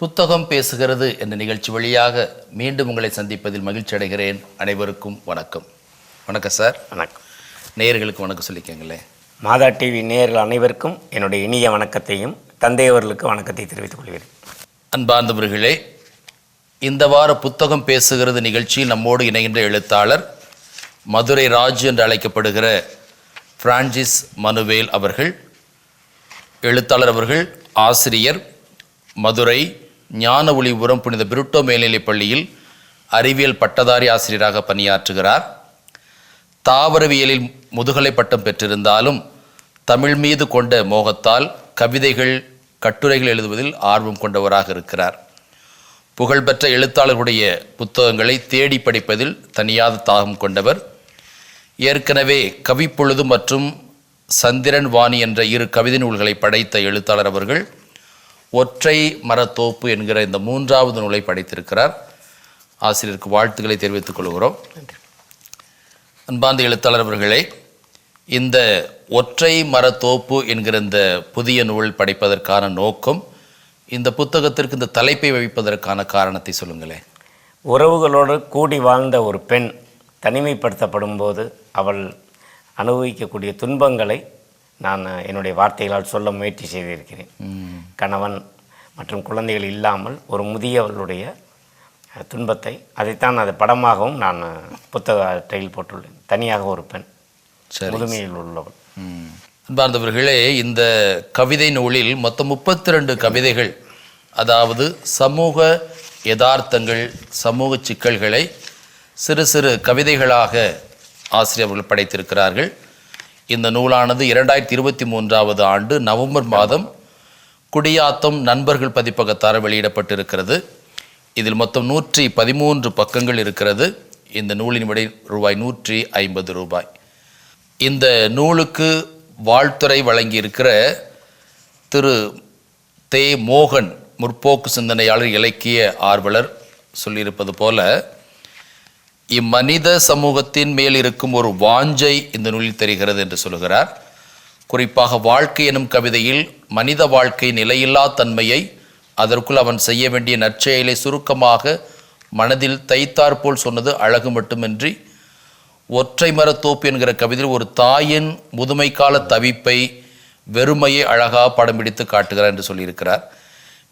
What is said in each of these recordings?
புத்தகம் பேசுகிறது என்ற நிகழ்ச்சி வழியாக மீண்டும் உங்களை சந்திப்பதில் மகிழ்ச்சி அடைகிறேன். அனைவருக்கும் வணக்கம். வணக்கம் சார். வணக்கம். நேயர்களுக்கு வணக்கம் சொல்லிக்கங்களேன் மாதா டிவி நேயர்கள் அனைவருக்கும் என்னுடைய இனிய வணக்கத்தையும் தந்தையவர்களுக்கு வணக்கத்தை தெரிவித்துக் கொள்கிறேன். அன்பார்ந்தவர்களே இந்த வார புத்தகம் பேசுகிறது நிகழ்ச்சியில் நம்மோடு இணைகின்ற எழுத்தாளர் மதுரை ராஜு என்று அழைக்கப்படுகிற பிரான்சிஸ் மனுவேல் அவர்கள் எழுத்தாளர் அவர்கள் ஆசிரியர் மதுரை ஞான ஒளிபுரம் புனித பிருட்டோ மேல்நிலைப் பள்ளியில் அறிவியல் பட்டதாரி ஆசிரியராக பணியாற்றுகிறார். தாவரவியலில் முதுகலை பட்டம் பெற்றிருந்தாலும் தமிழ் மீது கொண்ட மோகத்தால் கவிதைகள் கட்டுரைகள் எழுதுவதில் ஆர்வம் கொண்டவராக இருக்கிறார். புகழ்பெற்ற எழுத்தாளர்களுடைய புத்தகங்களை தேடி படிப்பதில் தனியாத தாகம் கொண்டவர். ஏற்கனவே கவிப்பொழுது மற்றும் சந்திரன் வாணி என்ற இரு கவிதை நூல்களை படைத்த எழுத்தாளர் அவர்கள் ஒற்றை மரத்தோப்பு என்கிற இந்த மூன்றாவது நூலை படைத்திருக்கிறார். ஆசிரியருக்கு வாழ்த்துக்களை தெரிவித்துக் கொள்கிறோம். அன்பார்ந்த எழுத்தாளர் அவர்களே இந்த ஒற்றை மரத்தோப்பு என்கிற இந்த புதிய நூல் படைப்பதற்கான நோக்கம் இந்த புத்தகத்திற்கு இந்த தலைப்பை வைப்பதற்கான காரணத்தை சொல்லுங்களேன் உறவுகளோடு கூடி வாழ்ந்த ஒரு பெண் தனிமைப்படுத்தப்படும் போது அவள் அனுபவிக்கக்கூடிய துன்பங்களை நான் என்னுடைய வார்த்தைகளால் சொல்ல முயற்சி செய்திருக்கிறேன். கணவன் மற்றும் குழந்தைகள் இல்லாமல் ஒரு முதியவளுடைய அஹ், துன்பத்தை அதைத்தான் அது படமாகவும் நான் புத்தக அட்டையில் போட்டுள்ளேன். தனியாக ஒரு பெண் முதுமையில் உள்ளவள். அன்பார்ந்தவர்களே இந்த கவிதை நூலில் மொத்தம் முப்பத்தி ரெண்டு கவிதைகள் அதாவது சமூக யதார்த்தங்கள் சமூக சிக்கல்களை சிறு சிறு கவிதைகளாக ஆசிரியர்கள் படைத்திருக்கிறார்கள். இந்த நூலானது இரண்டாயிரத்தி இருபத்தி மூன்றாவது ஆண்டு நவம்பர் மாதம் குடியாத்தம் நண்பர்கள் பதிப்பகத்தார வெளியிடப்பட்டிருக்கிறது. இதில் மொத்தம் நூற்றி பதிமூன்று பக்கங்கள் இருக்கிறது. இந்த நூலின் விலை ரூபாய் நூற்றி ஐம்பது ரூபாய். இந்த நூலுக்கு வாழ்த்துறை வழங்கியிருக்கிற திரு தே மோகன் முற்போக்கு சிந்தனையாளர் இலக்கிய ஆர்வலர் சொல்லியிருப்பது போல இம்மனித சமூகத்தின் மேல் இருக்கும் ஒரு வாஞ்சை இந்த நூலில் தெரிகிறது என்று சொல்கிறார் குறிப்பாக வாழ்க்கை எனும் கவிதையில் மனித வாழ்க்கை நிலையில்லா தன்மையை அதற்குள் அவன் செய்ய வேண்டிய நற்செயலை சுருக்கமாக மனதில் தைத்தாற்போல் சொன்னது அழகு மட்டுமின்றி ஒற்றை மரத்தோப்பு என்கிற கவிதையில் ஒரு தாயின் முதுமை கால தவிப்பை வெறுமையை அழகாக படம் பிடித்து காட்டுகிறார் என்று சொல்லியிருக்கிறார்.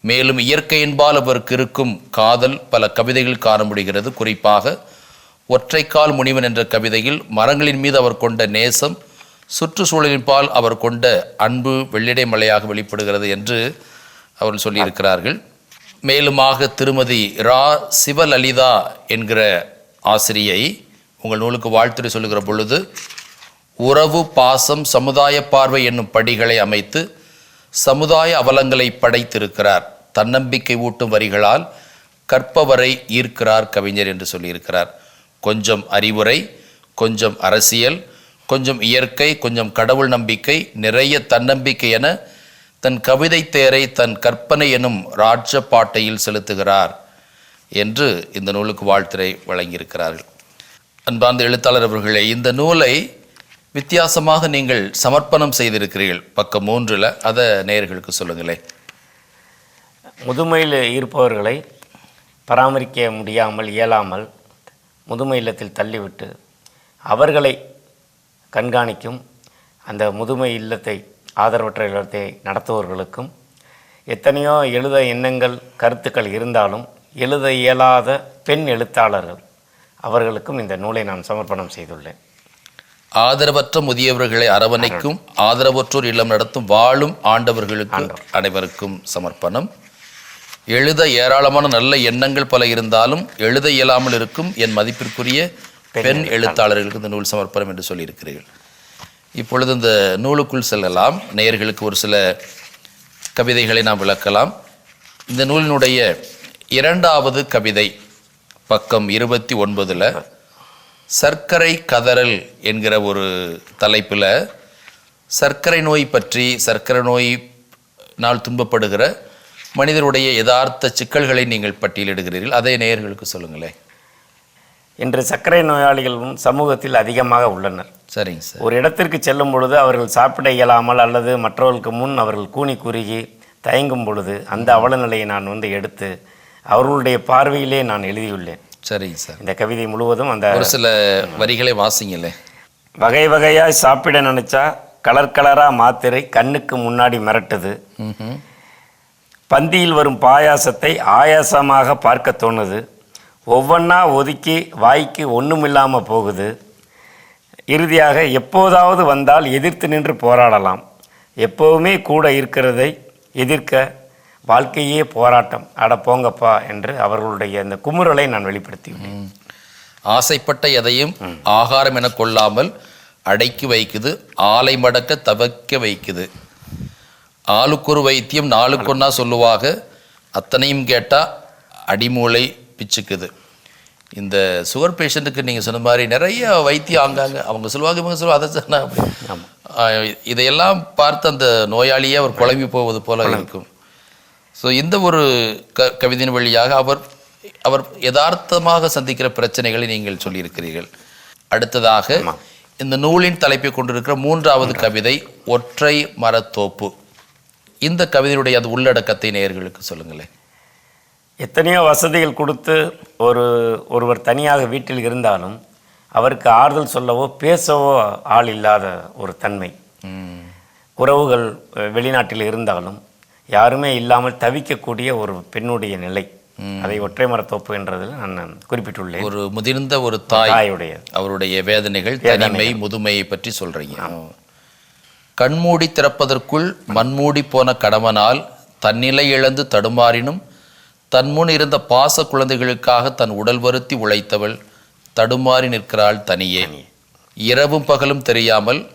மேலும் இயற்கையின்பால் அவருக்கு இருக்கும் காதல் பல கவிதைகள் காண முடிகிறது. குறிப்பாக ஒற்றைக்கால் முனிவன் என்ற கவிதையில் மரங்களின் மீது அவர் கொண்ட நேசம் சுற்றுச்சூழலின்பால் அவர் கொண்ட அன்பு வெள்ளிடை மலையாக வெளிப்படுகிறது என்று அவர்கள் சொல்லியிருக்கிறார்கள். மேலுமாக திருமதி ரா சிவலலிதா என்கிற ஆசிரியை உங்கள் நூலுக்கு வாழ்த்துரை சொல்லுகிற பொழுது உறவு பாசம் சமுதாய பார்வை என்னும் படிகளை அமைத்து சமுதாய அவலங்களை படைத்திருக்கிறார். தன்னம்பிக்கை ஊட்டும் வரிகளால் கற்பவரை ஈர்க்கிறார் கவிஞர் என்று சொல்லியிருக்கிறார். கொஞ்சம் அறிவுரை கொஞ்சம் அரசியல் கொஞ்சம் இயற்கை கொஞ்சம் கடவுள் நம்பிக்கை நிறைய தன்னம்பிக்கை என தன் கவிதை தேரை தன் கற்பனை எனும் ராஜ பாட்டையில் செலுத்துகிறார் என்று இந்த நூலுக்கு வாழ்த்துரை வழங்கியிருக்கிறார்கள். அன்பார்ந்த எழுத்தாளர் அவர்களே இந்த நூலை வித்தியாசமாக நீங்கள் சமர்ப்பணம் செய்திருக்கிறீர்கள். பக்கம் மூன்றில் அதை நேயர்களுக்கு சொல்லுங்களேன் முதுமையில் இருப்பவர்களை பராமரிக்க முடியாமல் இயலாமல் முதுமை இல்லத்தில் தள்ளிவிட்டு அவர்களை கண்காணிக்கும் அந்த முதுமை இல்லத்தை ஆதரவற்ற இல்லத்தை நடத்துபவர்களுக்கும் எத்தனையோ எழுத எண்ணங்கள் கருத்துக்கள் இருந்தாலும் எழுத இயலாத பெண் எழுத்தாளர்கள் அவர்களுக்கும் இந்த நூலை நான் சமர்ப்பணம் செய்துள்ளேன். ஆதரவற்ற முதியவர்களை அரவணைக்கும் ஆதரவற்றோர் இல்லம் நடத்தும் வாழும் ஆண்டவர்களுக்கு அனைவருக்கும் சமர்ப்பணம். எழுத ஏராளமான நல்ல எண்ணங்கள் பல இருந்தாலும் எழுத இயலாமல் இருக்கும் என் மதிப்பிற்குரிய பெண் எழுத்தாளர்களுக்கு இந்த நூல் சமர்ப்பணம் என்று சொல்லியிருக்கிறீர்கள். இப்பொழுது இந்த நூலுக்குள் செல்லலாம். நேயர்களுக்கு ஒரு சில கவிதைகளை நாம் விளக்கலாம். இந்த நூலினுடைய இரண்டாவது கவிதை பக்கம் இருபத்தி ஒன்பதுல சர்க்கரை கதறல் என்கிற ஒரு தலைப்பில் சர்க்கரை நோய் பற்றி சர்க்கரை நோயினால் துன்பப்படுகிற மனிதருடைய யதார்த்த சிக்கல்களை நீங்கள் பட்டியலிடுகிறீர்கள். அதை நேயர்களுக்கு சொல்லுங்களேன். இன்று சர்க்கரை நோயாளிகளும் சமூகத்தில் அதிகமாக உள்ளனர். சரிங்க சார். ஒரு இடத்திற்கு செல்லும் பொழுது அவர்கள் சாப்பிட இயலாமல் அல்லது மற்றவர்களுக்கு முன் அவர்கள் கூனி குறுகி தயங்கும் பொழுது அந்த அவல நிலையை நான் வந்து எடுத்து அவர்களுடைய பார்வையிலே நான் எழுதியுள்ளேன். சரிங்க சார். இந்த கவிதை முழுவதும் அந்த ஒரு சில வரிகளை வாசிங்களேன். வகை வகையாய் சாப்பிட நினைச்சா கலர் கலரா மாத்திரை கண்ணுக்கு முன்னாடி மிரட்டுது. பந்தியில் வரும் பாயாசத்தை ஆயாசமாக பார்க்க தோணுது. ஒவ்வொன்றா ஒதுக்கி வாய்க்கு ஒன்றுமில்லாமல் போகுது. இறுதியாக எப்போதாவது வந்தால் எதிர்த்து நின்று போராடலாம். எப்போவுமே கூட இருக்கிறதை எதிர்க்க வாழ்க்கையே போராட்டம். அட போங்கப்பா என்று அவர்களுடைய அந்த குமுறலை நான் வெளிப்படுத்தியுள்ளேன். ஆசைப்பட்ட எதையும் ஆகாரம் என கொள்ளாமல் அடக்கி வைக்குது. ஆலை மடக்க தவிக்க வைக்குது. ஆளுக்கொரு வைத்தியம் நாளுக்கொன்னா சொல்லுவாக. அத்தனையும் கேட்டால் அடிமூளை பிச்சுக்குது. இந்த சுகர் பேஷண்ட்டுக்கு நீங்கள் சொன்ன மாதிரி நிறைய வைத்தியம் ஆங்காங்க. அவங்க சொல்லுவாங்க இவங்க சொல்லுவாங்க அதை சொன்னா அப்படி. ஆஹ் இதையெல்லாம் பார்த்து அந்த நோயாளியே அவர் குழம்பி போவது போல இருக்கும். ஸோ இந்த ஒரு க கவிதையின் வழியாக அவர் அவர் யதார்த்தமாக சந்திக்கிற பிரச்சனைகளை நீங்கள் சொல்லியிருக்கிறீர்கள். அடுத்ததாக இந்த நூலின் தலைப்பை கொண்டிருக்கிற மூன்றாவது. கவிதை ஒற்றை மரத்தோப்பு. இந்த கவிதையுடைய அது உள்ளடக்கத்தை நேயர்களுக்கு சொல்லுங்களேன் எத்தனையோ வசதிகள் கொடுத்து ஒரு ஒருவர் தனியாக வீட்டில் இருந்தாலும் அவருக்கு ஆறுதல் சொல்லவோ பேசவோ ஆள் இல்லாத ஒரு தன்மை. உறவுகள் வெளிநாட்டில் இருந்தாலும் யாருமே இல்லாமல் தவிக்கக்கூடிய ஒரு பெண்ணுடைய நிலை. அதை ஒற்றை மரத்தோப்பு என்றதில் நான் குறிப்பிட்டுள்ளேன். ஒரு முதிர்ந்த ஒரு தாய் தாயுடைய அவருடைய வேதனைகள் தனிமை முதுமையை பற்றி சொல்றீங்க. கண்மூடி திறப்பதற்குள் மண்மூடி போன கடவனால் தன்னிலை இழந்து தடுமாறினும் தன்முன் இருந்த பாச குழந்தைகளுக்காக தன் உடல் வருத்தி உழைத்தவள் தடுமாறி நிற்கிறாள் தனியே. இரவும் பகலும் தெரியாமல்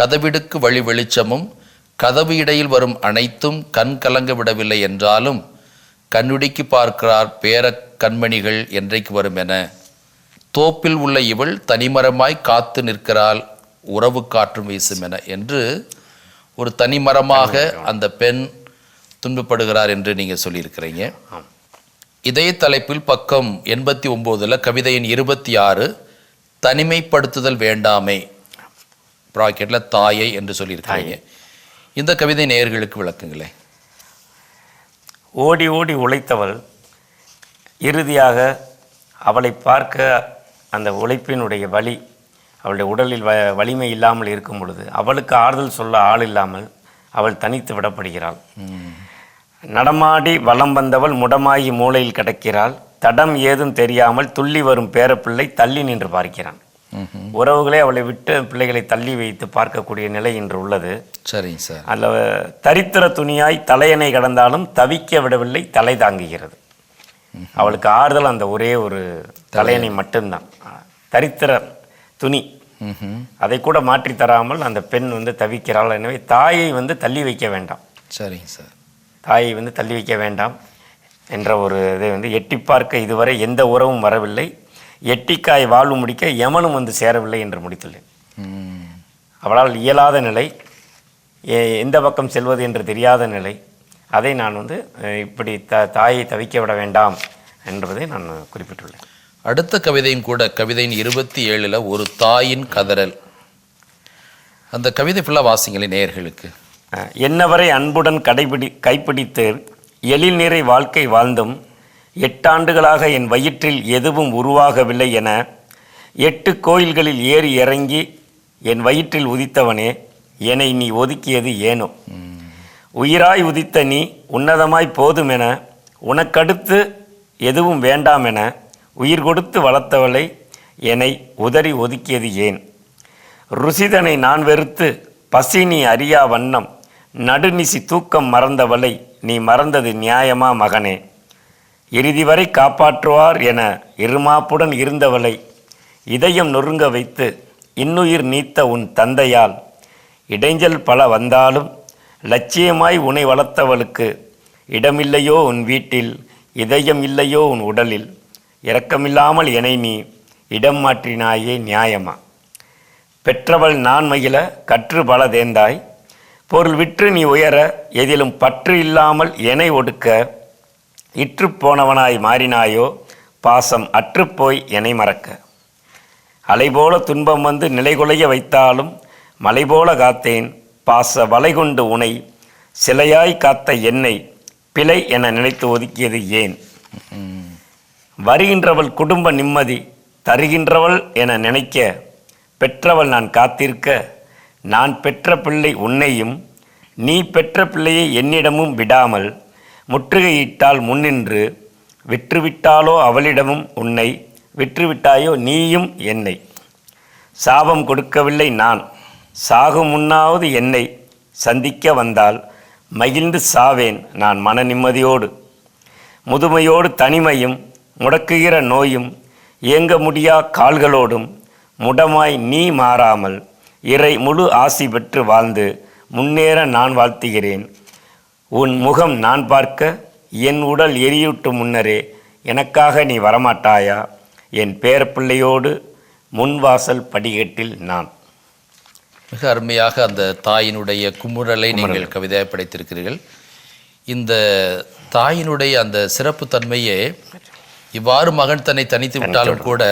கதவிடுக்கு வழி வெளிச்சமும் கதவு இடையில் வரும் அனைத்தும் கண் கலங்க விடவில்லை என்றாலும் கண்ணுடிக்கு பார்க்கிறார் பேர கண்மணிகள் என்றைக்கு வரும் என தோப்பில் உள்ள இவள் தனிமரமாய் காத்து நிற்கிறாள் உறவு காற்றும் வீசும் என என்று ஒரு தனிமரமாக அந்த பெண் துன்பப்படுகிறார் என்று நீங்கள் சொல்லியிருக்கிறீங்க. ஆம். இதே தலைப்பில் பக்கம் எண்பத்தி ஒம்போதில் கவிதையின் இருபத்தி ஆறு தனிமைப்படுத்துதல் வேண்டாமே ப்ராக்கெட்டில் தாயை என்று சொல்லியிருக்கிறீங்க. இந்த கவிதை நேயர்களுக்கு விளக்குங்களேன் ஓடி ஓடி உழைத்தவள் இறுதியாக அவளை பார்க்க அந்த உழைப்பினுடைய வலி அவளுடைய உடலில் வ வலிமை இல்லாமல் இருக்கும் பொழுது அவளுக்கு ஆறுதல் சொல்ல ஆள் இல்லாமல் அவள் தனித்து விடப்படுகிறாள். நடமாடி வலம் வந்தவள் முடமாகி மூலையில் கிடக்கிறாள். தடம் ஏதும் தெரியாமல் துள்ளி வரும் பேரப்பிள்ளை தள்ளி நின்று பார்க்கிறான். உறவுகளே அவளை விட்டு பிள்ளைகளை தள்ளி வைத்து பார்க்கக்கூடிய நிலை இன்று உள்ளது. சரிங்க சார். அதில் தரித்திர துணியாய் தலையணை கடந்தாலும் தவிக்க விடவில்லை தலை தாங்குகிறது. அவளுக்கு ஆறுதல் அந்த ஒரே ஒரு தலையணை மட்டும்தான். தரித்திர துணி. அதை கூட மாற்றி தராமல் அந்த பெண் வந்து தவிக்கிறாள். எனவே தாயை வந்து தள்ளி வைக்க வேண்டாம். சரிங்க சார். தாயை வந்து தள்ளி வைக்க வேண்டாம் என்ற ஒரு இதை வந்து எட்டி பார்க்க இதுவரை எந்த உறவும் வரவில்லை. எட்டிக்காய் வாழ்வு முடிக்க எமனும் வந்து சேரவில்லை என்று முடித்துள்ளேன். அவளால் இயலாத நிலை எந்த பக்கம் செல்வது என்று தெரியாத நிலை அதை நான் வந்து இப்படி த தாயை தவிக்க விட வேண்டாம் என்பதை நான் குறிப்பிட்டுள்ளேன். அடுத்த கவிதையும் கூட கவிதையின் இருபத்தி ஏழில் ஒரு தாயின் கதறல். அந்த கவிதை ஃபுல்லாக வாசிங்களே நேயர்களுக்கு. என்னவரை அன்புடன் கடைபிடி கைப்பிடித்து எழில் நிறை வாழ்க்கை வாழ்ந்தும் எட்டாண்டுகளாக என் வயிற்றில் எதுவும் உருவாகவில்லை என எட்டு கோயில்களில் ஏறி இறங்கி என் வயிற்றில் உதித்தவனே என்னை நீ ஒதுக்கியது ஏனோ? உயிராய் உதித்த நீ உன்னதமாய் போதுமென உனக்கடுத்து எதுவும் வேண்டாம் என உயிர் கொடுத்து வளர்த்தவளை என்னை உதறி ஒதுக்கியது ஏன்? ருசிதனை நான் வெறுத்து பசி நீ அறியா வண்ணம் நடுநிசி தூக்கம் மறந்தவளை நீ மறந்தது நியாயமா மகனே? இறுதி வரை காப்பாற்றுவார் என இருமாப்புடன் இருந்தவளை இதயம் நொறுங்க வைத்து இன்னுயிர் நீத்த உன் தந்தையால் இடைஞ்சல் பல வந்தாலும் லட்சியமாய் உனை வளர்த்தவளுக்கு இடமில்லையோ உன் வீட்டில் இதயம் இல்லையோ உன் உடலில். இரக்கமில்லாமல் என்னை நீ இடம் மாற்றினாயே நியாயமா? பெற்றவள் நான் மகிழ கற்று பல தேந்தாய் பொருள் விற்று நீ உயர எதிலும் பற்று இல்லாமல் எனை ஒடுக்க இற்றுப் போனவனாய் மாறினாயோ? பாசம் அற்றுப்போய் என்னை மறக்க. அலைபோல துன்பம் வந்து நிலைகுலைய வைத்தாலும் மலைபோல காத்தேன். பாச வலை கொண்டு உனை சிலையாய் காத்த என்னை பிழை என நினைத்து ஒதுக்கியது ஏன்? வருகின்றவள் குடும்ப நிம்மதி தருகின்றவள் என நினைக்க பெற்றவள் நான் காத்திருக்க நான் பெற்ற பிள்ளை உன்னையும் நீ பெற்ற பிள்ளையை என்னிடமும் விடாமல் முற்றுகையிட்டால் முன்னின்று விற்றுவிட்டாலோ அவளிடமும் உன்னை விற்றுவிட்டாயோ நீயும் என்னை. சாபம் கொடுக்கவில்லை நான். சாகும் முன்னாவது என்னை சந்திக்க வந்தால் மகிழ்ந்து சாவேன் நான் மன நிம்மதியோடு. முதுமையோடு தனிமையும் முடக்குகிற நோயும் இயங்க முடியா கால்களோடும்? முடமாய் நீ மாறாமல் இறை முழு ஆசி பெற்று வாழ்ந்து முன்னேற நான் வாழ்த்துகிறேன். உன் முகம் நான் பார்க்க என் உடல் எரியூட்டும் முன்னரே எனக்காக நீ வரமாட்டாயா? என் பேரப்பிள்ளையோடு முன்வாசல் படிக்கட்டில் நான். மிக அருமையாக அந்த தாயினுடைய குமுறலை நீங்கள் கவிதையாக படைத்திருக்கிறீர்கள். இந்த தாயினுடைய அந்த சிறப்பு தன்மையே இவ்வாறு மகன் தன்னை தனித்து விட்டாலும் கூட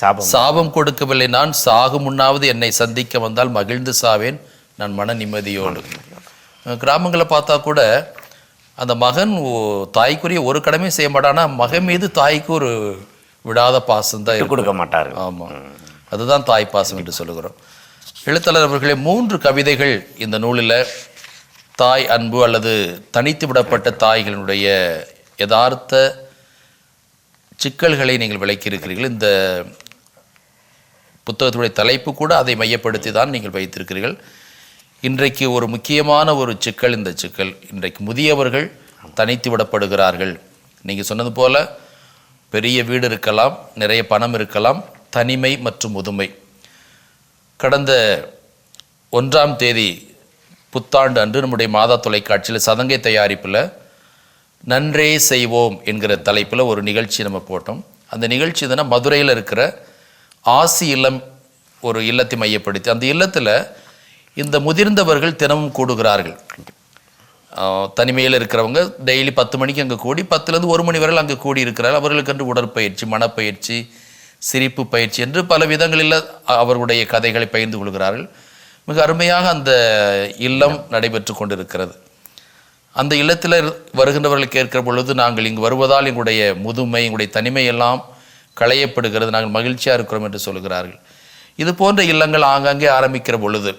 சாபம். கொடுக்கவில்லை. நான் சாகும் முன்னாவது என்னை சந்திக்க வந்தால் மகிழ்ந்து சாவேன். நான் மன நிம்மதியோடு. கிராமங்களை பார்த்தா கூட அந்த மகன் தாய்க்குரிய ஒரு கடமையும் செய்ய மாட்டானா. மகன் மீது தாய்க்கு ஒரு விடாத பாசம் தான். கொடுக்க மாட்டார்கள். ஆமாம் அதுதான் தாய் பாசம் என்று சொல்லுகிறோம். எழுத்தாளர் அவர்களே மூன்று கவிதைகள் இந்த நூலில் தாய் அன்பு அல்லது தனித்து விடப்பட்ட தாய்களினுடைய யதார்த்த சிக்கல்களை நீங்கள் விளக்கியிருக்கிறீர்கள். இந்த புத்தகத்துடைய தலைப்பு கூட அதை மையப்படுத்தி தான் நீங்கள் வைத்திருக்கிறீர்கள். இன்றைக்கு ஒரு முக்கியமான ஒரு சிக்கல் இந்த சிக்கல் இன்றைக்கு முதியவர்கள் தனித்து விடப்படுகிறார்கள். நீங்கள் சொன்னது போல பெரிய வீடு இருக்கலாம் நிறைய பணம் இருக்கலாம் தனிமை மற்றும் முதுமை. கடந்த ஒன்றாம் தேதி புத்தாண்டு அன்று நம்முடைய மாதா தொலைக்காட்சியில் சதங்கை தயாரிப்பில் நன்றே செய்வோம் என்கிற தலைப்பில் ஒரு நிகழ்ச்சி நம்ம போட்டோம். அந்த நிகழ்ச்சி எதுனா மதுரையில் இருக்கிற ஆசி இல்லம் ஒரு இல்லத்தை மையப்படுத்தி அந்த இல்லத்தில் இந்த முதிர்ந்தவர்கள் தினமும் கூடுகிறார்கள். தனிமையில் இருக்கிறவங்க டெய்லி பத்து மணிக்கு அங்கே கூடி பத்துலேருந்து ஒரு மணி வரையில் அங்கே கூடி இருக்கிறார்கள் அவர்களுக்கென்று உடற்பயிற்சி மனப்பயிற்சி சிரிப்பு பயிற்சி என்று பல விதங்களில் அவர்களுடைய கதைகளை பகிர்ந்து கொள்கிறார்கள். மிக அருமையாக அந்த இல்லம் நடைபெற்று கொண்டிருக்கிறது. அந்த இல்லத்தில் வருகின்றவர்கள் கேட்கிற பொழுது நாங்கள் இங்கு வருவதால் எங்களுடைய முதுமை எங்களுடைய தனிமை எல்லாம் களையப்படுகிறது. நாங்கள் மகிழ்ச்சியாக இருக்கிறோம் என்று சொல்கிறார்கள். இது போன்ற இல்லங்கள் ஆங்காங்கே ஆரம்பிக்கிற பொழுது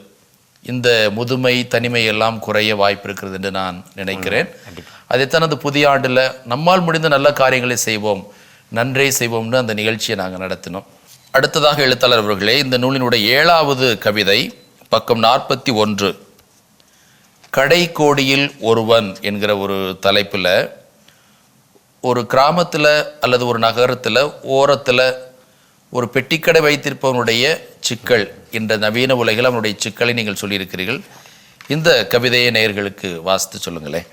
இந்த முதுமை தனிமை எல்லாம் குறைய வாய்ப்பு இருக்கிறது என்று நான் நினைக்கிறேன். அதைத்தான் அந்த புதிய ஆண்டில் நம்மால் முடிந்த நல்ல காரியங்களை செய்வோம் நன்றே செய்வோம்னு அந்த நிகழ்ச்சியை நாங்கள் நடத்தினோம். அடுத்ததாக எழுத்தாளர் அவர்களே இந்த நூலினுடைய ஏழாவது கவிதை பக்கம் நாற்பத்தி ஒன்று. கடைக்கோடியில் ஒருவன் என்கிற ஒரு தலைப்பில் ஒரு கிராமத்தில் அல்லது ஒரு நகரத்தில் ஓரத்தில் ஒரு பெட்டிக்கடை வைத்திருப்பவனுடைய சிக்கல் இந்த நவீன உலகில் அவனுடைய சிக்கலை நீங்கள் சொல்லியிருக்கிறீர்கள். இந்த கவிதையை நேயர்களுக்கு வாசித்து சொல்லுங்களேன்.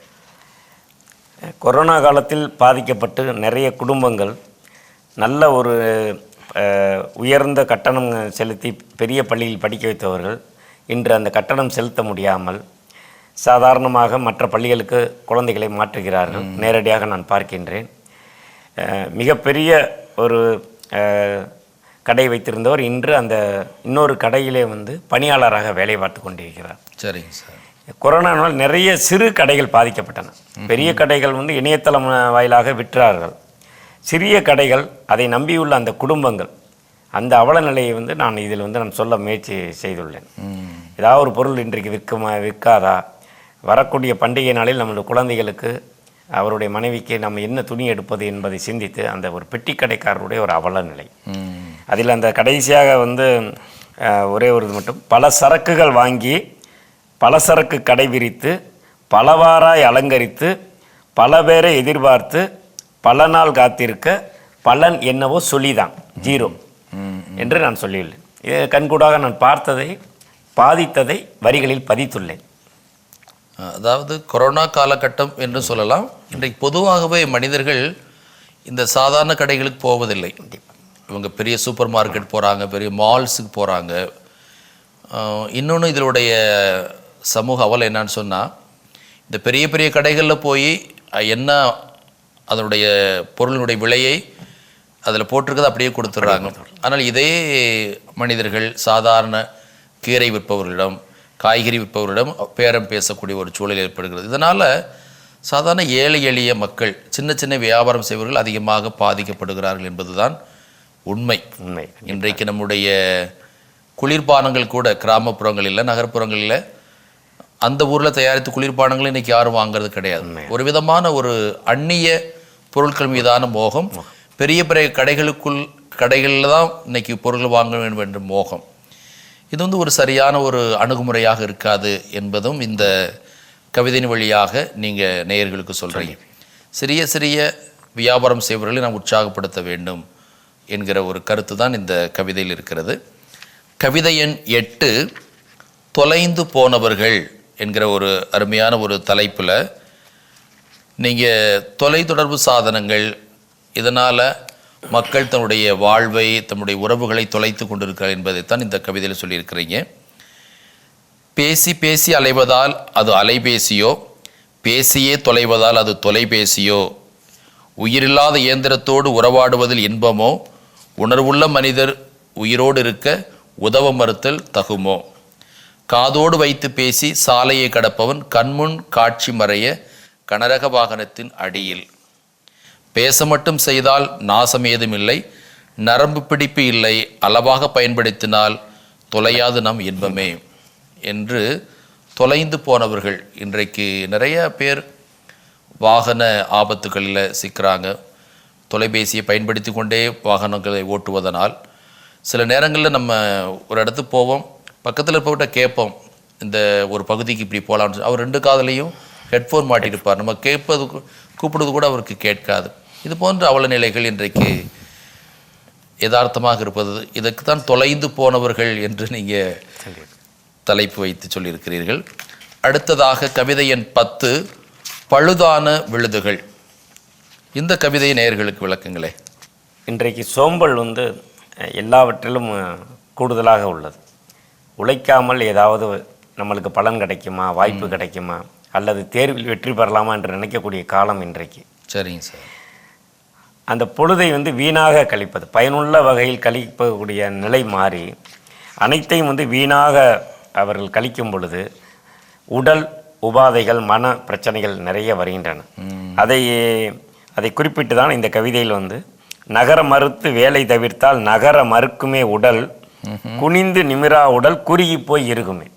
கொரோனா காலத்தில் பாதிக்கப்பட்டு நிறைய குடும்பங்கள் நல்ல ஒரு உயர்ந்த கட்டணம் செலுத்தி பெரிய பள்ளியில் படிக்க வைத்தவர்கள் இன்று அந்த கட்டணம் செலுத்த முடியாமல் சாதாரணமாக மற்ற பள்ளிகளுக்கு குழந்தைகளை மாற்றுகிறார்கள். நேரடியாக நான் பார்க்கின்றேன். மிகப்பெரிய ஒரு கடை வைத்திருந்தவர் இன்று அந்த இன்னொரு கடையிலே வந்து பணியாளராக வேலை பார்த்து கொண்டிருக்கிறார். சரிங்க சார். கொரோனானால் நிறைய சிறு கடைகள் பாதிக்கப்பட்டன. பெரிய கடைகள் வந்து இணையதளம் வாயிலாக விற்றார்கள். சிறிய கடைகள் அதை நம்பியுள்ள அந்த குடும்பங்கள் அந்த அவல நிலையை வந்து நான் இதில் வந்து நான் சொல்ல முயற்சி செய்துள்ளேன். ஏதாவது ஒரு பொருள் இன்றைக்கு விற்குமா விற்காதா? வரக்கூடிய பண்டிகை நாளில் நம்மளுடைய குழந்தைகளுக்கு அவருடைய மனைவிக்கு நம்ம என்ன துணி எடுப்பது என்பதை சிந்தித்து அந்த ஒரு பெட்டி கடைக்காரருடைய ஒரு அவல நிலை. அதில் அந்த கடைசியாக வந்து ஒரே ஒரு இது மட்டும் பல சரக்குகள் வாங்கி பலசரக்கு கடை விரித்து பலவாராய் அலங்கரித்து பல பேரை எதிர்பார்த்து பல நாள் காத்திருக்க பலன் என்னவோ சொல்லிதான். ஜீரோ. என்று நான் சொல்லியுள்ளேன். கண்கூடாக நான் பார்த்ததை பாதித்ததை வரிகளில் பதித்துள்ளேன். அதாவது கொரோனா காலகட்டம் என்று சொல்லலாம். இன்றைக்கு பொதுவாகவே மனிதர்கள் இந்த சாதாரண கடைகளுக்கு போவதில்லை. இவங்க பெரிய சூப்பர் மார்க்கெட் போகிறாங்க பெரிய மால்ஸுக்கு போகிறாங்க இன்னொன்று இதனுடைய சமூக அவல் என்னன்னு சொன்னால் இந்த பெரிய பெரிய கடைகளில் போய் என்ன அதனுடைய பொருளினுடைய விலையை அதில் போட்டிருக்கதை அப்படியே கொடுத்துட்றாங்க. ஆனால் இதே மனிதர்கள் சாதாரண கீரை விற்பவர்களிடம் காய்கறி விற்பவர்களிடம் பேரம் பேசக்கூடிய ஒரு சூழல் ஏற்படுகிறது. இதனால் சாதாரண ஏழை எளிய மக்கள் சின்ன சின்ன வியாபாரம் செய்பவர்கள் அதிகமாக பாதிக்கப்படுகிறார்கள் என்பதுதான் உண்மை. உண்மை. இன்றைக்கு நம்முடைய குளிர்பானங்கள் கூட கிராமப்புறங்களில் நகர்ப்புறங்களில் அந்த ஊரில் தயாரித்த குளிர்பானங்களை இன்னைக்கு யாரும் வாங்குறது கிடையாது. ஒரு விதமான ஒரு அந்நிய பொருட்கள் மீதான மோகம் பெரிய பெரிய கடைகளுக்குள் கடைகளில் தான் இன்னைக்கு பொருட்கள் வாங்க வேண்டும் என்ற மோகம். இது வந்து ஒரு சரியான ஒரு அணுகுமுறையாக இருக்காது என்பதும் இந்த கவிதையின் வழியாக நீங்கள் நேயர்களுக்கு சொல்கிறீங்க சிறிய சிறிய வியாபாரம் செய்பவர்களை நாம் உற்சாகப்படுத்த வேண்டும் என்கிற ஒரு கருத்து தான் இந்த கவிதையில் இருக்கிறது. கவிதை எண் எட்டு தொலைந்து போனவர்கள் என்கிற ஒரு அருமையான ஒரு தலைப்பில் நீங்கள் தொலைத்தொடர்பு சாதனங்கள் இதனால் மக்கள் தன்னுடைய வாழ்வை தன்னுடைய உறவுகளை தொலைத்து கொண்டிருக்கிறார் என்பதைத்தான் இந்த கவிதையில் சொல்லியிருக்கிறீங்க. பேசி பேசி அலைவதால் அது அலைபேசியோ பேசியே தொலைவதால் அது தொலைபேசியோ உயிரில்லாத இயந்திரத்தோடு உறவாடுவதில் இன்பமோ உணர்வுள்ள மனிதர் உயிரோடு இருக்க உதவ மறுத்தல் தகுமோ. காதோடு வைத்து பேசி சாலையை கடப்பவன் கண்முன் காட்சி மறைய கனரக வாகனத்தின் அடியில். பேச மட்டும் செய்தால் நாசம் ஏதுமில்லை நரம்பு பிடிப்பு இல்லை அளவாக பயன்படுத்தினால் தொலையாது நம் இன்பமே என்று தொலைந்து போனவர்கள் இன்றைக்கு நிறைய பேர் வாகன ஆபத்துகளில் சிக்கிறாங்க. தொலைபேசியை பயன்படுத்தி கொண்டே வாகனங்களை ஓட்டுவதனால். சில நேரங்களில் நம்ம ஒரு இடத்துக்கு போவோம் பக்கத்தில் இருப்பவர்கிட்ட கேட்போம் இந்த ஒரு பகுதிக்கு இப்படி போகலான்னு அவர் ரெண்டு காதுலையும் ஹெட்ஃபோன் மாட்டிருப்பார் நம்ம கேட்பது கூப்பிடுறது கூட அவருக்கு கேட்காது. இது போன்ற அவல நிலைகள் இன்றைக்கு யதார்த்தமாக இருப்பது. இதற்கு தான் தொலைந்து போனவர்கள் என்று நீங்கள் தலைப்பு வைத்து சொல்லியிருக்கிறீர்கள். அடுத்ததாக கவிதை எண் பத்து பழுதான விழுதுகள். இந்த கவிதை நேயர்களுக்கு விளக்குங்களே. இன்றைக்கு சோம்பல் வந்து எல்லாவற்றிலும் கூடுதலாக உள்ளது. உழைக்காமல் ஏதாவது நம்மளுக்கு பலன் கிடைக்குமா வாய்ப்பு கிடைக்குமா அல்லது தேர்வில் வெற்றி பெறலாமா என்று நினைக்கக்கூடிய காலம் இன்றைக்கு. சரிங்க சார். அந்த பொழுதை வந்து வீணாக கழிப்பது பயனுள்ள வகையில் கழிக்கக்கூடிய நிலை மாறி அனைத்தையும் வந்து வீணாக அவர்கள் கழிக்கும் பொழுது உடல் உபாதைகள் மன பிரச்சனைகள் நிறைய வருகின்றன. அதை அதை குறிப்பிட்டு தான் இந்த கவிதையில் வந்து நகர மறுத்து வேலை தவிர்த்தால் நகர மறுக்குமே உடல் குனிந்து நிமிரா உடல் குறுகி போய் இருக்குமே.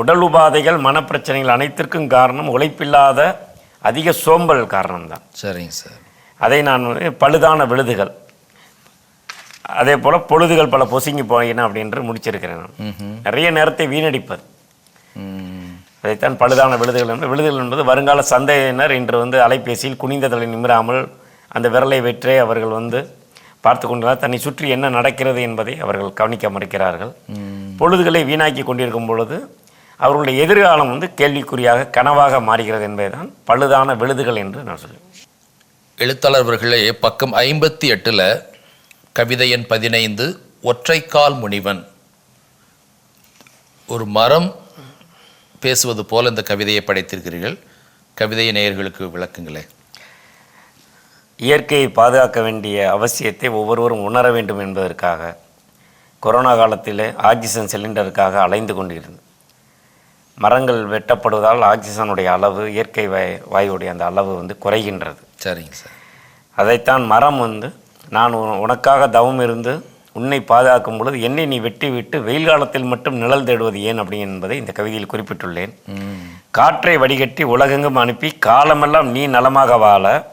உடல் உபாதைகள் மனப்பிரச்சனைகள் அனைத்திற்கும் காரணம் உழைப்பில்லாத அதிக சோம்பல் காரணம்தான். சரிங்க சார். அதை நான் பழுதான விழுதுகள். அதே போல் பொழுதுகள் பல பொசுங்கி போயின அப்படின்று முடிச்சிருக்கிறேன் நான். நிறைய நேரத்தை வீணடிப்பது. அதைத்தான் பழுதான விழுதுகள் என்று விழுதுகள் என்பது வருங்கால சந்தையினர் இன்று வந்து அலைபேசியில் குனிந்த தலை நிமிராமல் அந்த விரலை வெற்றே அவர்கள் வந்து பார்த்து கொண்டுதான் தன்னை சுற்றி என்ன நடக்கிறது என்பதை அவர்கள் கவனிக்க மறுக்கிறார்கள் பொழுதுகளை வீணாக்கி கொண்டிருக்கும் பொழுது அவர்களுடைய எதிர்காலம் வந்து கேள்விக்குறியாக கனவாக மாறுகிறது என்பதுதான் பழுதான விழுதுகள் என்று நான் சொல்லுவேன். எழுத்தாளர் அவர்களே பக்கம் ஐம்பத்தி எட்டில் கவிதை எண் பதினைந்து ஒற்றைக்கால் முனிவன். ஒரு மரம் பேசுவது போல இந்த கவிதையை படைத்திருக்கிறீர்கள். கவிதையை நேயர்களுக்கு விளக்குங்களே. இயற்கையை பாதுகாக்க வேண்டிய அவசியத்தை ஒவ்வொருவரும் உணர வேண்டும் என்பதற்காக கொரோனா காலத்தில் ஆக்சிஜன் சிலிண்டருக்காக அலைந்து கொண்டிருந்தது மரங்கள் வெட்டப்படுவதால் ஆக்சிஜனுடைய அளவு இயற்கை வாயுடைய அந்த அளவு வந்து குறைகின்றது. சரிங்க சார். அதைத்தான் மரம் வந்து நான் உனக்காக தவம் இருந்து உன்னை பாதுகாக்கும் பொழுது என்னை நீ வெட்டி விட்டு வெயில் காலத்தில் மட்டும் நிழல் தேடுவது ஏன் அப்படி என்பதை இந்த கவிதையில் குறிப்பிட்டுள்ளேன். காற்றை வடிகட்டி உலகெங்கும் அனுப்பி காலமெல்லாம் நீ நலமாக வாழ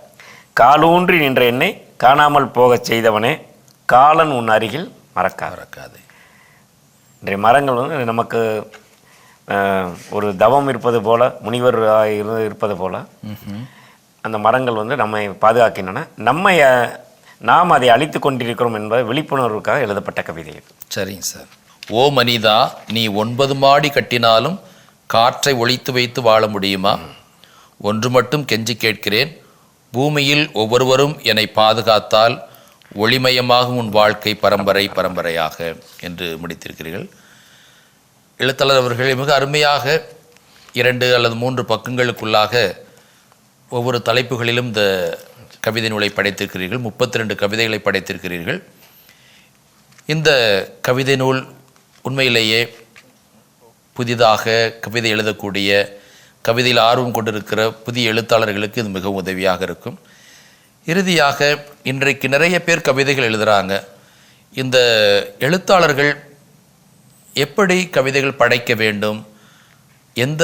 காலூன்றி நின்ற என்னை காணாமல் போகச் செய்தவனே காலன் உன் அருகில் மறக்காத. மறக்காதே. இன்றைய மரங்கள் வந்து நமக்கு ஒரு தவம் இருப்பது போல முனிவர் இரு- இருப்பது போல. அந்த மரங்கள் வந்து நம்மை பாதுகாக்கின்றன. நம்மை நாம் அதை அழித்து கொண்டிருக்கிறோம் என்பது விழிப்புணர்வுக்காக எழுதப்பட்ட கவிதை இது சரிங்க சார். ஓ மனிதா நீ ஒன்பது மாடி கட்டினாலும் காற்றை ஒழித்து வைத்து வாழ முடியுமா? ஒன்று மட்டும் கெஞ்சி கேட்கிறேன். பூமியில் ஒவ்வொருவரும் என்னை பாதுகாத்தால் ஒளிமயமாகும் உன் வாழ்க்கை பரம்பரை பரம்பரையாக என்று முடித்திருக்கிறீர்கள். எழுத்தாளர் அவர்கள் மிக அருமையாக இரண்டு அல்லது மூன்று பக்கங்களுக்குள்ளாக ஒவ்வொரு தலைப்புகளிலும் இந்த கவிதை நூலை படைத்திருக்கிறீர்கள். முப்பத்தி ரெண்டு கவிதைகளை படைத்திருக்கிறீர்கள். இந்த கவிதை நூல் உண்மையிலேயே புதிதாக கவிதை எழுதக்கூடிய கவிதையில் ஆர்வம் கொண்டிருக்கிற புதிய எழுத்தாளர்களுக்கு இது மிகவும் உதவியாக இருக்கும். இறுதியாக இன்றைக்கு நிறைய பேர் கவிதைகள் எழுதுகிறாங்க இந்த எழுத்தாளர்கள் எப்படி கவிதைகள் படைக்க வேண்டும்? எந்த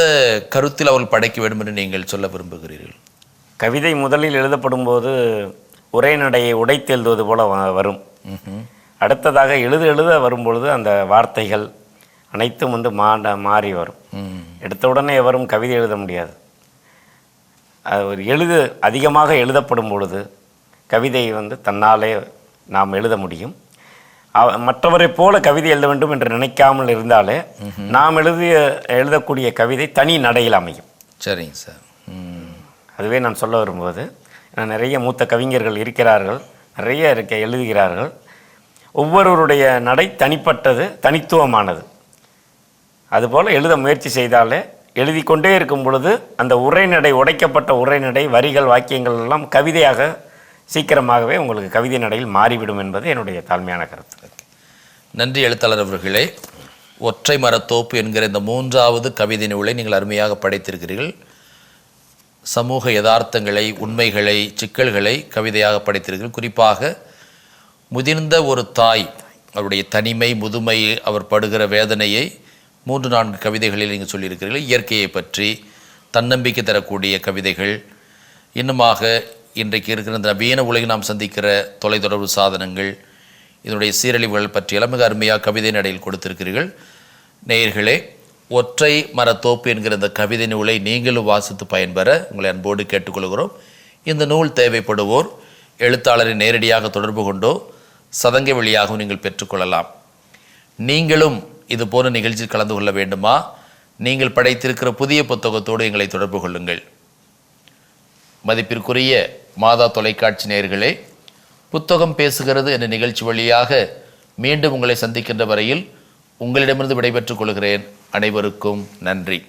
கருத்தில் அவர்கள் படைக்க வேண்டும் என்று நீங்கள் சொல்ல விரும்புகிறீர்கள்? கவிதை முதலில் எழுதப்படும் போது உரைநடையை உடைத்து எழுதுவது போல வரும். அடுத்ததாக எழுத எழுத வரும்பொழுது அந்த வார்த்தைகள் அனைத்தும் வந்து மாட மாறி வரும். எடுத்த உடனே எவரும் கவிதை எழுத முடியாது. அது ஒரு எழுது அதிகமாக எழுதப்படும் பொழுது கவிதை வந்து தன்னாலே நாம் எழுத முடியும். மற்றவரைப் போல கவிதை எழுத வேண்டும் என்று நினைக்காமல் இருந்தாலே நாம் எழுதிய எழுதக்கூடிய கவிதை தனி நடையில் அமையும். சரிங்க சார். அதுவே நான் சொல்ல வரும்போது நான் நிறைய மூத்த கவிஞர்கள் இருக்கிறார்கள் நிறைய இருக்க எழுதுகிறார்கள். ஒவ்வொருவருடைய நடை தனிப்பட்டது தனித்துவமானது. அதுபோல் எழுத முயற்சி செய்தாலே எழுதி கொண்டே இருக்கும் பொழுது அந்த உரைநடை உடைக்கப்பட்ட உரைநடை வரிகள் வாக்கியங்கள் எல்லாம் கவிதையாக சீக்கிரமாகவே உங்களுக்கு கவிதை நடையில் மாறிவிடும் என்பது என்னுடைய தாழ்மையான கருத்து. நன்றி எழுத்தாளர் அவர்களே. ஒற்றை மரத்தோப்பு என்கிற இந்த மூன்றாவது கவிதை நூலை நீங்கள் அருமையாக படைத்திருக்கிறீர்கள். சமூக யதார்த்தங்களை உண்மைகளை சிக்கல்களை கவிதையாக படைத்திருக்கிறீர்கள் குறிப்பாக முதிர்ந்த ஒரு தாய் அவருடைய தனிமை முதுமை அவர் படுகிற வேதனையை மூன்று நான்கு கவிதைகளில் நீங்கள் சொல்லியிருக்கிறீர்கள். இயற்கையை பற்றி தன்னம்பிக்கை தரக்கூடிய கவிதைகள். இன்னுமாக இன்றைக்கு இருக்கிற இந்த நவீன உலகில் நாம் சந்திக்கிற தொலைத்தொடர்பு சாதனங்கள் இதனுடைய சீரழிவுகள் பற்றியெல்லாம் மிக அருமையாக கவிதை நடையில் கொடுத்திருக்கிறீர்கள். நேயர்களே ஒற்றை மரத்தோப்பு என்கிற இந்த கவிதை நூலை நீங்களும் வாசித்து பயன்பெற உங்களை அன்போடு கேட்டுக்கொள்கிறோம். இந்த நூல் தேவைப்படுவோர் எழுத்தாளரை நேரடியாக தொடர்பு கொண்டோ சதங்கை வழியாகவும் நீங்கள் பெற்றுக்கொள்ளலாம். நீங்களும் இது போன்ற நிகழ்ச்சியில் கலந்து கொள்ள வேண்டுமா? நீங்கள் படைத்திருக்கிற புதிய புத்தகத்தோடு எங்களை தொடர்பு கொள்ளுங்கள். மதிப்பிற்குரிய மாதா தொலைக்காட்சி நேயர்களே புத்தகம் பேசுகிறது என்ற நிகழ்ச்சி வழியாக மீண்டும் உங்களை சந்திக்கின்ற வரையில் உங்களிடமிருந்து விடைபெற்றுக் கொள்கிறேன். அனைவருக்கும் நன்றி.